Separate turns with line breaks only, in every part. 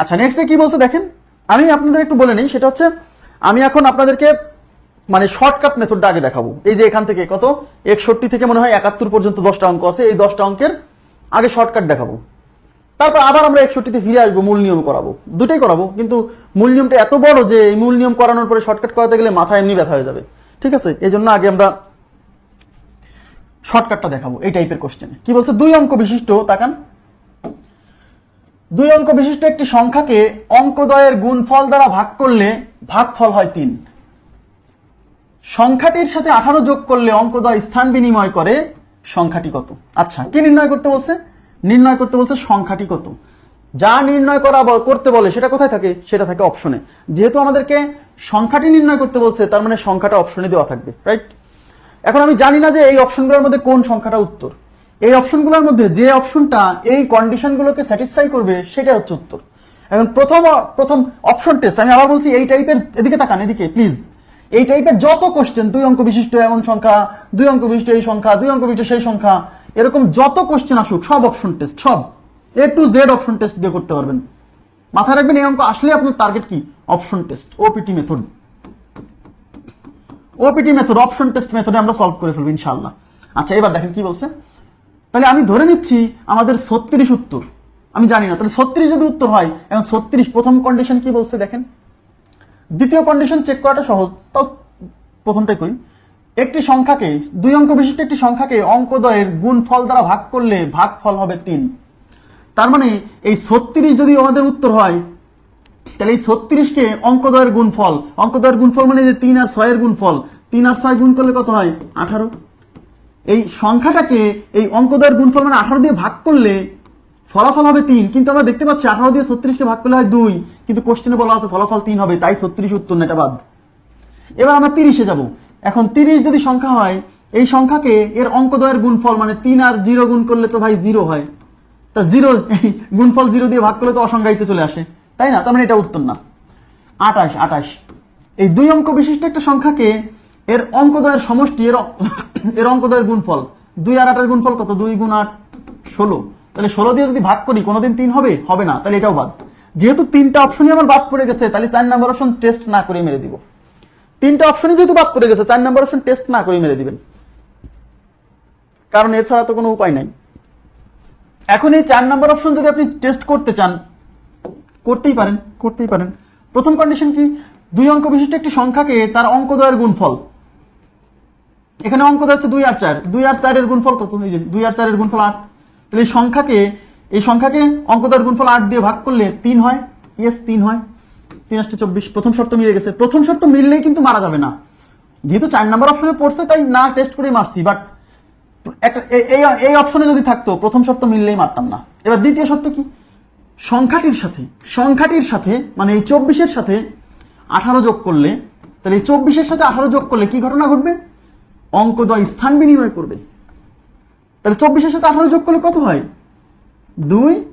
আচ্ছা নেক্সট কি বলছে দেখেন? আমি আপনাদের একটু বলে নিই, সেটা হচ্ছে আমি এখন আপনাদেরকে মানে শর্টকাট মেথডটা আগে দেখাবো। এই যে এখান থেকে কত? একষট্টি থেকে মনে হয় একাত্তর পর্যন্ত দশটা অঙ্ক আছে, এই দশটা অঙ্কের আগে শর্টকাট দেখাবো। তারপর আবার আমরা একষট্টিতে ফিরে আসব, মূল নিয়ম করাবো। দুটাই করাবো, কিন্তু মূল নিয়মটা এত বড় যে এই মূল নিয়ম করানোর পরে শর্টকাট করাতে গেলে মাথা এমনি ব্যথা হয়ে যাবে। ঠিক আছে? এই জন্য আগে আমরা শর্টকাটটা দেখাবো, এই টাইপের কোশ্চেনে কি বলছে? দুই অঙ্ক বিশিষ্ট, তাকান। দুই অঙ্ক বিশিষ্ট একটি সংখ্যাকে অঙ্কদয়ের গুণফল দ্বারা ভাগ করলে ভাগফল হয় তিন। সংখ্যাটির সাথে আঠারো যোগ করলে অঙ্কদয় স্থান বিনিময় করে সংখ্যাটি কত? আচ্ছা কি নির্ণয় করতে বলছে? নির্ণয় করতে বলছে সংখ্যাটি কত? যা নির্ণয় করা করতে বলে সেটা কোথায় থাকে? সেটা থাকে অপশনে। যেহেতু আমাদেরকে সংখ্যাটি নির্ণয় করতে বলছে, তার মানে সংখ্যাটা অপশনে দেওয়া থাকবে, রাইট? এখন আমি জানি না যে এই অপশনগুলোর মধ্যে কোন সংখ্যাটা উত্তর। এই অপশনগুলোর মধ্যে যে অপশনটা এই কন্ডিশনগুলোকে স্যাটিসফাই করবে সেটা হচ্ছে উত্তর। এখন প্রথম প্রথম অপশন টেস্ট আমি আবার বলছি এই টাইপের এদিকে তাকান, এদিকে প্লিজ এই টাইপের যত কোশ্চেন দুই অঙ্ক বিশিষ্ট এমন সংখ্যা, দুই অঙ্ক বিশিষ্ট এই সংখ্যা, দুই অঙ্ক বিশিষ্ট সেই সংখ্যা, এরকম যত কোশ্চেন আসুক, সব অপশন টেস্ট সব। A to Z option test দিয়ে করতে পারবেন। মাথায় রাখবেন, এই অঙ্ক আসলে আপনার টার্গেট কি? Option test OPT method OPT method option test মেথডে আমরা সলভ করে ফেলব, ইনশাআল্লাহ। আচ্ছা এবার দেখেন কি বলছে। তাহলে আমি ধরে নিচ্ছি আমাদের ছত্রিশ উত্তর। আমি জানি না, তাহলে ছত্রিশ যদি উত্তর হয় এবং ছত্রিশ প্রথম কন্ডিশন কি বলছে দেখেন? দ্বিতীয় কন্ডিশন চেক করাটা সহজ, তাও প্রথমটাই করি। একটি সংখ্যাকে, দুই অঙ্ক বিশিষ্ট একটি সংখ্যাকে অঙ্কদয়ের গুণফল দ্বারা ভাগ করলে ভাগফল হবে তিন। তার মানে এই ছত্রিশ যদি আমাদের উত্তর হয়, তাহলে এই ছত্রিশকে অঙ্কদয়ের গুণফল অঙ্কদয়ের গুণফল মানে যে তিন আর ছয়ের গুণফল, তিন আর ছয় গুণ করলে কত হয়? আঠারো। এই সংখ্যাটাকে এই অঙ্কদয়ের গুণফল মানে আঠারো দিয়ে ভাগ করলে ফলাফল হবে তিন, কিন্তু আমরা দেখতে পাচ্ছি আঠারো দিয়ে ছত্রিশকে ভাগ করলে হয় দুই, কিন্তু কোশ্চেনে বলা আছে ফলাফল তিন হবে, তাই ছত্রিশ উত্তর না এটা বাদ। এবার আমরা তিরিশে যাব। এখন তিরিশ যদি সংখ্যা হয়, এই সংখ্যাকে এর অঙ্কদয়ের গুণফল মানে তিন আর জিরো গুণ করলে তো ভাই জিরো হয়। তা জিরো গুণফল জিরো দিয়ে ভাগ করলে তো অসংজ্ঞায়িত চলে আসে। তাই না? তার মানে এটা উত্তর না। আঠাশ আঠাশ। এই দুই অঙ্ক বিশিষ্ট একটা সংখ্যাকে এর অঙ্কদয়ের সমষ্টি, এর এর অঙ্কদয়ের গুণফল। দুই আর আটের গুণফল কত? দুই গুণ আট, ষোলো। তাহলে ষোলো দিয়ে যদি ভাগ করি, কোনোদিন তিন হবে? হবে না, তাহলে এটাও বাদ। যেহেতু তিনটা অপশনই আমার বাদ পড়ে গেছে, তাহলে চার নাম্বার অপশন টেস্ট না করে মেরে দিব। তিনটা অপশনই যেহেতু বাদ পড়ে গেছে, চার নাম্বার অপশন টেস্ট না করে মেরে দিবেন। কারণ এর ছাড়া তো কোনো উপায় নাই। এখন এই চার নাম্বার অপশন যদি আপনি টেস্ট করতে চান, করতেই পারেন করতেই পারেন। প্রথম কন্ডিশন কি? দুই অঙ্ক বিশিষ্ট একটি সংখ্যাকে তার অঙ্ক অঙ্কদয়ের গুণফল। এখানে অঙ্কদয় হচ্ছে দুই আর চার। দুই আর চারের গুণফল কত? এই যে দুই আর চারের গুণফল আট। তাহলে এই সংখ্যাকে এই সংখ্যাকে অঙ্কদয়ের গুণফল আট দিয়ে ভাগ করলে তিন হয়। ইয়েস তিন হয়। তিন আসতে চব্বিশ। প্রথম শর্ত মিলে গেছে। প্রথম শর্ত মিললেই কিন্তু মারা যাবে না। যেহেতু চার নাম্বার অপশনে পড়ছে, তাই না টেস্ট করেই মারছি। বাট একটা এই অপশনে যদি থাকতো, প্রথম শর্ত মিললেই মারতাম না। এবার দ্বিতীয় শর্ত কি? সংখ্যাটির সাথে সংখ্যাটির সাথে মানে এই চব্বিশের সাথে আঠারো যোগ করলে, তাহলে এই চব্বিশের সাথে আঠারো যোগ করলে কি ঘটনা ঘটবে? অঙ্কদয় স্থান বিনিময় করবে। তাহলে চব্বিশের সাথে আঠারো যোগ করলে কত হয়? দুই,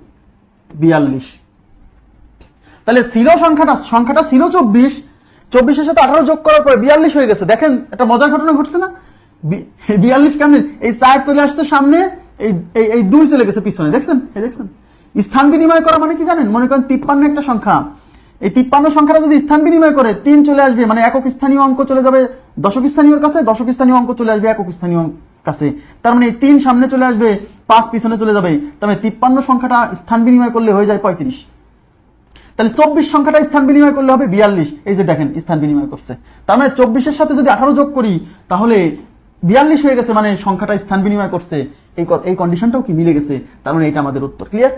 বিয়াল্লিশ। তাহলে ছিল সংখ্যাটা সংখ্যাটা ছিল চব্বিশ। চব্বিশের সাথে আঠারো যোগ করার পরে বিয়াল্লিশ হয়ে গেছে। দেখেন, একটা মজার ঘটনা ঘটছে না? বিয়াল্লিশ কেমন? এই চার চলে আসছে সামনে, এই, এই- দুই চলে গেছে পিছনে। দেখছেন? দেখছেন? স্থান বিনিময় করা মানে কি জানেন? মনে করেন তিপ্পান্ন একটা সংখ্যা। এই তিপ্পান্ন সংখ্যাটা যদি স্থান বিনিময় করে, তিন চলে আসবে মানে একক স্থানীয় অঙ্ক চলে যাবে দশক স্থানীয়র কাছে, দশক স্থানীয় অঙ্ক চলে আসবে একক স্থানীয় কাছে। তার মানে তিন সামনে চলে আসবে, পাঁচ পিছনে চলে যাবে। তার মানে তিপ্পান্ন সংখ্যাটা স্থান বিনিময় করলে হয়ে যায় পঁয়ত্রিশ। তাহলে চব্বিশ সংখ্যাটা স্থান বিনিময় করলে হবে বিয়াল্লিশ। এই যে দেখেন, স্থান বিনিময় করছে। তার মানে চব্বিশের সাথে যদি আঠারো যোগ করি, তাহলে বিয়াল্লিশ হয়ে গেছে মানে সংখ্যাটা স্থান বিনিময় করছে। এই কন্ডিশনটাও কি মিলে গেছে? তার মানে এটা আমাদের উত্তর ক্লিয়ার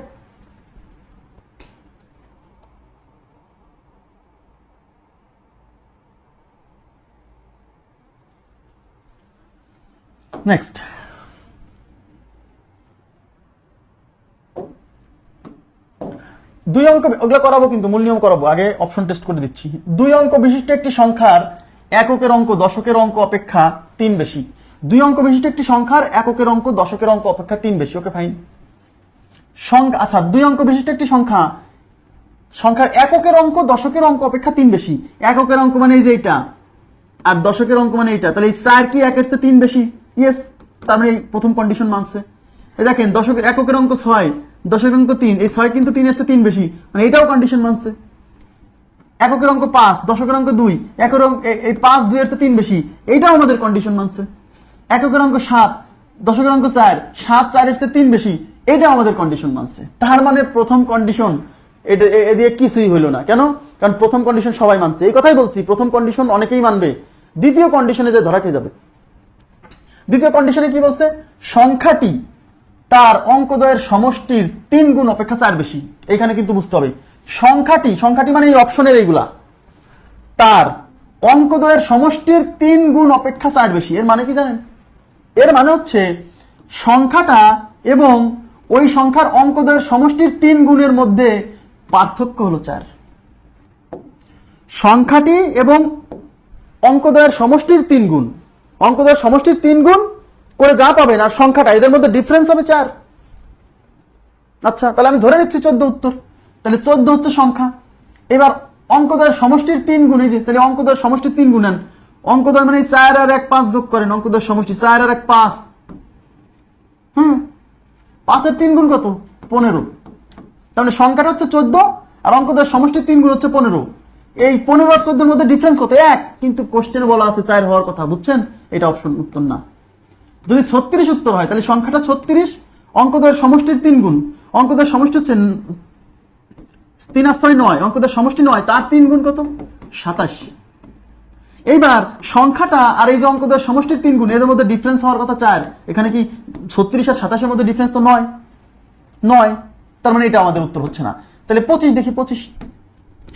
নেক্সট দুই অঙ্ক ওগুলো করাবো কিন্তু, মূল নিয়ম করাবো। আগে অপশন টেস্ট করে দিচ্ছি। দুই অঙ্ক বিশিষ্ট একটি সংখ্যার এককের অঙ্ক দশকের অঙ্ক অপেক্ষা তিন বেশি। দুই অঙ্ক বিশিষ্ট একটি সংখ্যার এককের অঙ্ক দশকের অঙ্ক অপেক্ষা তিন বেশি। ওকে ফাইন সংখ্যা আচ্ছা দুই অঙ্ক বিশিষ্ট একটি সংখ্যা, সংখ্যার এককের অঙ্ক দশকের অঙ্ক অপেক্ষা তিন বেশি। এককের অঙ্ক মানে এই যে এইটা। আর দশকের অঙ্ক মানে এইটা। তাহলে এই চার কি একের চেয়ে তিন বেশি? ইয়েস তার মানে এই প্রথম কন্ডিশন মানছে। দেখেন, দশক এককের অঙ্ক ছয় দশকের অঙ্ক তিন, এই ছয় কিন্তু তিনের চেয়ে তিন বেশি। মানে এটাও কন্ডিশন মানছে। এককের অঙ্ক পাঁচ, দশকের অঙ্ক দুই একের অঙ্ক এই পাঁচ দুইয়ের চেয়ে তিন বেশি। এইটাও আমাদের কন্ডিশন মানছে। এককের অঙ্ক সাত, দশকের অঙ্ক চার, সাত চারের চেয়ে তিন বেশি। এটাও আমাদের কন্ডিশন মানছে। তার মানে প্রথম কন্ডিশন এটা এ দিয়ে কিছুই হইল না। কেন? কারণ প্রথম কন্ডিশন সবাই মানছে। এই কথাই বলছি, প্রথম কন্ডিশন অনেকেই মানবে। দ্বিতীয় কন্ডিশনে যে ধরা খেয়ে যাবে। দ্বিতীয় কন্ডিশনে কি বলছে? সংখ্যাটি তার অঙ্কদয়ের সমষ্টির তিন গুণ অপেক্ষা চার বেশি। এখানে কিন্তু বুঝতে হবে। সংখ্যাটি সংখ্যাটি মানে এই অপশনের এইগুলা। তার অঙ্কদয়ের সমষ্টির তিন গুণ অপেক্ষা চার বেশি। এর মানে কি জানেন? এর মানে হচ্ছে সংখ্যাটা এবং ওই সংখ্যার অঙ্কদয়ের সমষ্টির তিন গুণের মধ্যে পার্থক্য হলো চার। সংখ্যাটি এবং অঙ্কদয়ের সমষ্টির তিন গুণ। অঙ্কদয়ের সমষ্টির তিন গুণ করে যা পাবেন আর সংখ্যাটা, এদের মধ্যে ডিফারেন্স হবে চার। আচ্ছা তাহলে আমি ধরে নিচ্ছি চোদ্দ উত্তর। তাহলে চোদ্দ হচ্ছে সংখ্যা। এবার অঙ্ক অঙ্কদয়ের সমষ্টির তিন গুণ যে, তাহলে অঙ্ক অঙ্কদয়ের সমষ্টির তিন গুণ নেন। অঙ্কদয় মানে চার আর এক পাঁচ যোগ করেন অঙ্ক অঙ্কদয়ের সমষ্টি চার আর এক পাঁচ। হুম, পাঁচের তিন গুণ কত? পনেরো। মানে সংখ্যাটা হচ্ছে চোদ্দ আর অঙ্ক অঙ্কদের সমষ্টির তিন গুণ হচ্ছে পনেরো। এই পনেরো আর চোদ্দের মধ্যে ডিফারেন্স কত? এক। কিন্তু কোশ্চেনে বলা আছে চার হওয়ার কথা, বুঝছেন? এটা অপশন উত্তর না। যদি ছত্রিশ উত্তর হয়, তাহলে সংখ্যাটা ছত্রিশ, অঙ্কদের সমষ্টির তিন গুণ। অঙ্কদের সমষ্টি হচ্ছে তিন আর ছয় নয়। অঙ্কদের সমষ্টি নয়, তার তিন গুণ কত? সাতাশ। এইবার সংখ্যাটা আর এই যে অঙ্কদের সমষ্টির তিন গুণ এর মধ্যে ডিফারেন্স হওয়ার কথা চার। এখানে কি ছত্রিশ আর সাতাশের মধ্যে ডিফারেন্স তো নয়? নয়। তার মানে এটা আমাদের উত্তর হচ্ছে না। তাহলে পঁচিশ দেখি, পঁচিশ।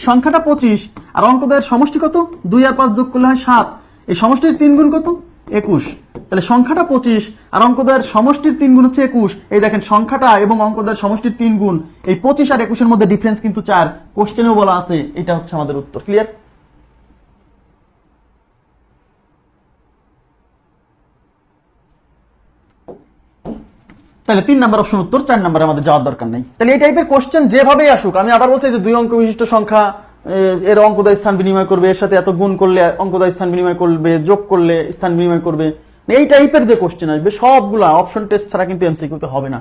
সংখ্যাটা পঁচিশ, আর অঙ্কদের সমষ্টি কত? দুই আর পাঁচ যোগ করলে হয় সাত। এই সমষ্টির তিন গুণ কত? একুশ। তাহলে সংখ্যাটা পঁচিশ, আর অঙ্কদের সমষ্টির তিন গুণ হচ্ছে একুশ। এই দেখেন সংখ্যাটা এবং অঙ্কদের সমষ্টির তিন গুণ। এই পঁচিশ আর একুশের মধ্যে ডিফারেন্স কিন্তু চার। কোশ্চেনেও বলা আছে, এটা হচ্ছে আমাদের উত্তর। ক্লিয়ার তাহলে তিন নাম্বার অপশন উত্তর, চার নাম্বারে আমাদের যাওয়ার দরকার নেই। তাহলে এই টাইপের কোশ্চেন যেভাবেই আসুক, আমি আবার বলছি যে দুই অঙ্ক বিশিষ্ট সংখ্যা এর অঙ্কদয় স্থান বিনিময় করবে, এর সাথে এত গুণ করলে অঙ্কদয় স্থান বিনিময় করবে, যোগ করলে স্থান বিনিময় করবে। এই টাইপের যে কোশ্চেন আসবে, সবগুলা অপশন টেস্ট ছাড়া কিন্তু এমসিকিউতে হবে না।